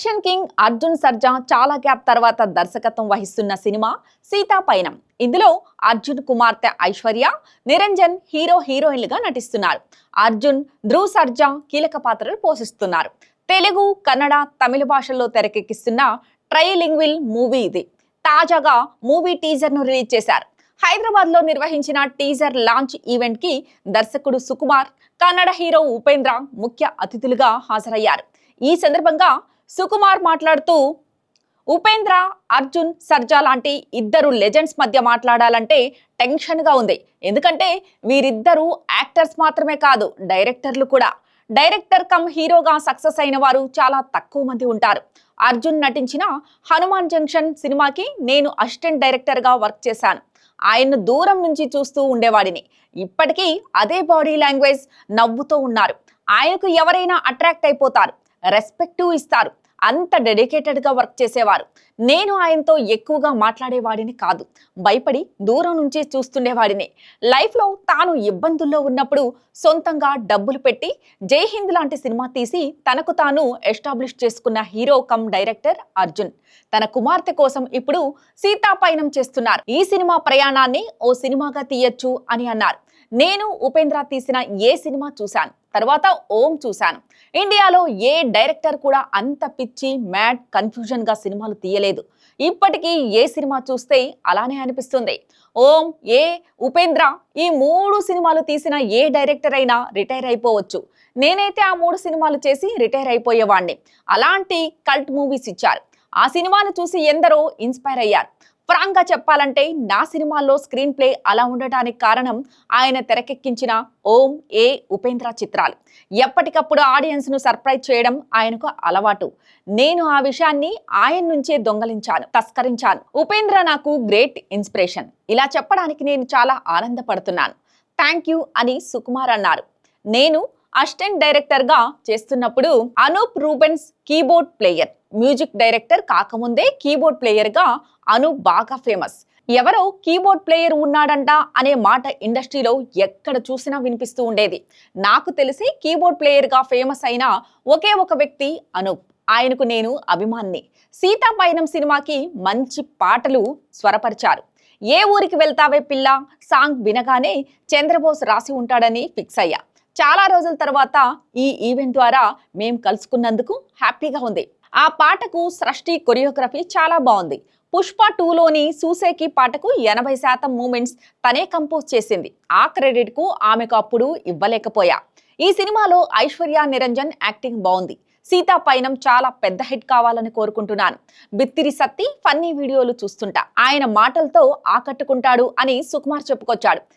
Action king Arjun Sarja చాలా gap తర్వాత దర్శకత్వం వహిస్తున్న సినిమా సీతాపైనం ఇందులో అర్జున్ కుమార్తె ఐశ్వర్య నిరంజన్ హీరో హీరోయిన్లుగా నటిస్తున్నారు. అర్జున్ ధ్రువ్ సర్జా కీలక పాత్రలు పోషిస్తున్నారు. తెలుగు కన్నడ తమిళ భాషల్లో తెరకెక్కిస్తున్న ట్రైలింగ్విల్ మూవీ ఇది. తాజాగా మూవీ టీజర్ను రిలీజ్ చేశారు. హైదరాబాద్లో నిర్వహించిన టీజర్ లాంచ్ ఈవెంట్కి దర్శకుడు సుకుమార్ కన్నడ హీరో ఉపేంద్ర ముఖ్య అతిథులుగా హాజరయ్యారు. ఈ సందర్భంగా సుకుమార్ మాట్లాడుతూ ఉపేంద్ర అర్జున్ సర్జా లాంటి ఇద్దరు లెజెండ్స్ మధ్య మాట్లాడాలంటే టెన్షన్గా ఉంది. ఎందుకంటే వీరిద్దరూ యాక్టర్స్ మాత్రమే కాదు డైరెక్టర్లు కూడా. డైరెక్టర్ కమ్ హీరోగా సక్సెస్ అయిన వారు చాలా తక్కువ మంది ఉంటారు. అర్జున్ నటించిన హనుమాన్ జంక్షన్ సినిమాకి నేను అసిస్టెంట్ డైరెక్టర్గా వర్క్ చేశాను. ఆయన్ను దూరం నుంచి చూస్తూ ఉండేవాడిని. ఇప్పటికీ అదే బాడీ లాంగ్వేజ్ నవ్వుతూ ఉన్నారు. ఆయనకు ఎవరైనా అట్రాక్ట్ అయిపోతారు. రెస్పెక్టు ఇస్తారు. అంత డెడికేటెడ్గా వర్క్ చేసేవారు. నేను ఆయనతో ఎక్కువగా మాట్లాడేవాడిని కాదు. భయపడి దూరం నుంచే చూస్తుండేవాడిని. లైఫ్లో తాను ఇబ్బందుల్లో ఉన్నప్పుడు సొంతంగా డబ్బులు పెట్టి జై హింద్ లాంటి సినిమా తీసి తనకు తాను ఎస్టాబ్లిష్ చేసుకున్న హీరో కమ్ డైరెక్టర్ అర్జున్. తన కుమార్తె కోసం ఇప్పుడు సీతాపయనం చేస్తున్నారు. ఈ సినిమా ప్రయాణాన్ని ఓ సినిమాగా తీయొచ్చు అని అన్నారు. నేను ఉపేంద్ర తీసిన ఏ సినిమా చూశాను తర్వాత ఓం చూశాను. ఇండియాలో ఏ డైరెక్టర్ కూడా అంత పిచ్చి మ్యాడ్ కన్ఫ్యూజన్గా సినిమాలు తీయలేదు. ఇప్పటికీ ఏ సినిమా చూస్తే అలానే అనిపిస్తుంది. ఓం ఏ ఉపేంద్ర ఈ మూడు సినిమాలు తీసిన ఏ డైరెక్టర్ అయినా రిటైర్ అయిపోవచ్చు. నేనైతే ఆ మూడు సినిమాలు చేసి రిటైర్ అయిపోయేవాడిని అలాంటి కల్ట్ మూవీస్ ఇచ్చారు. ఆ సినిమాను చూసి ఎందరో ఇన్స్పైర్ అయ్యారు. ఫ్రాంక్ చెప్పాలంటే నా సినిమాల్లో స్క్రీన్ ప్లే అలా ఉండటానికి కారణం ఆయన తెరకెక్కించిన ఓం ఏ ఉపేంద్ర చిత్రాలు. ఎప్పటికప్పుడు ఆడియన్స్ను సర్ప్రైజ్ చేయడం ఆయనకు అలవాటు. నేను ఆ విషయాన్ని ఆయన నుంచే దొంగలించాను తస్కరించాను. ఉపేంద్ర నాకు గ్రేట్ ఇన్స్పిరేషన్. ఇలా చెప్పడానికి నేను చాలా ఆనందపడుతున్నాను. థ్యాంక్ యూ అని సుకుమార్ అన్నారు. నేను అసిస్టెంట్ డైరెక్టర్గా చేస్తున్నప్పుడు Anoop Rubens keyboard player. Music director కాకముందే కీబోర్డ్ ప్లేయర్గా అనూప్ బాగా ఫేమస్. ఎవరో కీబోర్డ్ ప్లేయర్ ఉన్నాడంట అనే మాట ఇండస్ట్రీలో ఎక్కడ చూసినా వినిపిస్తూ ఉండేది. నాకు తెలిసి కీబోర్డ్ ప్లేయర్గా ఫేమస్ అయిన ఒకే ఒక వ్యక్తి అనూప్. ఆయనకు నేను అభిమాన్ని. సీతాపయనం సినిమాకి మంచి పాటలు స్వరపరిచారు. ఏ ఊరికి వెళ్తావే పిల్ల? సాంగ్ వినగానే చంద్రబోస్ రాసి ఉంటాడని ఫిక్స్ అయ్యా. చాలా రోజుల తర్వాత ఈ ఈవెంట్ ద్వారా మేం కలుసుకున్నందుకు హ్యాపీగా ఉంది. ఆ పాటకు సృష్టి కొరియోగ్రఫీ చాలా బాగుంది. పుష్ప టూలోని సూసేకి పాటకు ఎనభై శాతం మూమెంట్స్ తనే కంపోజ్ చేసింది. ఆ క్రెడిట్కు ఆమెకు అప్పుడు ఇవ్వలేకపోయా. ఈ సినిమాలో ఐశ్వర్య నిరంజన్ యాక్టింగ్ బాగుంది. సీతా పైనం చాలా పెద్ద హిట్ కావాలని కోరుకుంటున్నాను. బిత్తిరి సత్తి ఫన్నీ వీడియోలు చూస్తుంటా. ఆయన మాటలతో ఆకట్టుకుంటాడు అని సుకుమార్ చెప్పుకొచ్చాడు.